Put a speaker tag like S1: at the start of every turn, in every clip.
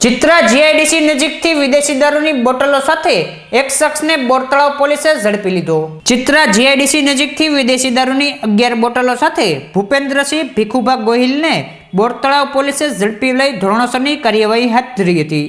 S1: Chitra GIDC નજીકથી વિદેશી દારૂની બોટલો સાથે એક શખ્સને બોરતળાવ પોલીસે ઝડપી લીધો. ચિત્રા જીઆઈડીસી નજીકથી વિદેશી દારૂની અગિયાર બોટલો સાથે ભૂપેન્દ્રસિંહ ભીખુભા ગોહિલને બોરતળાવ પોલીસે ઝડપી લઈ ધોરણોસરની કાર્યવાહી હાથ ધરી હતી.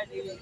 S2: ಅಡಿಯಲ್ಲಿ